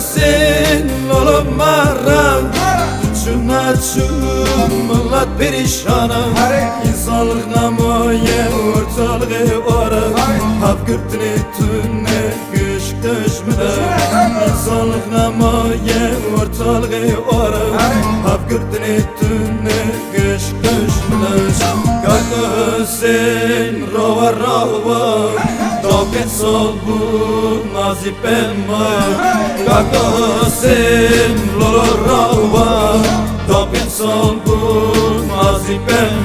sen oğlum maran. Çuna çun millet perişana İnsanlık namoye ortalığı ora Hap gürtüne tünne güç düşmüne İnsanlık namoye ortalığı ora Hap gürtüne tünne güç düşmüne Kalkı sen rova rova Doken sol bu nazipem Kalkı sen lolo rova Doken sol bu nazipem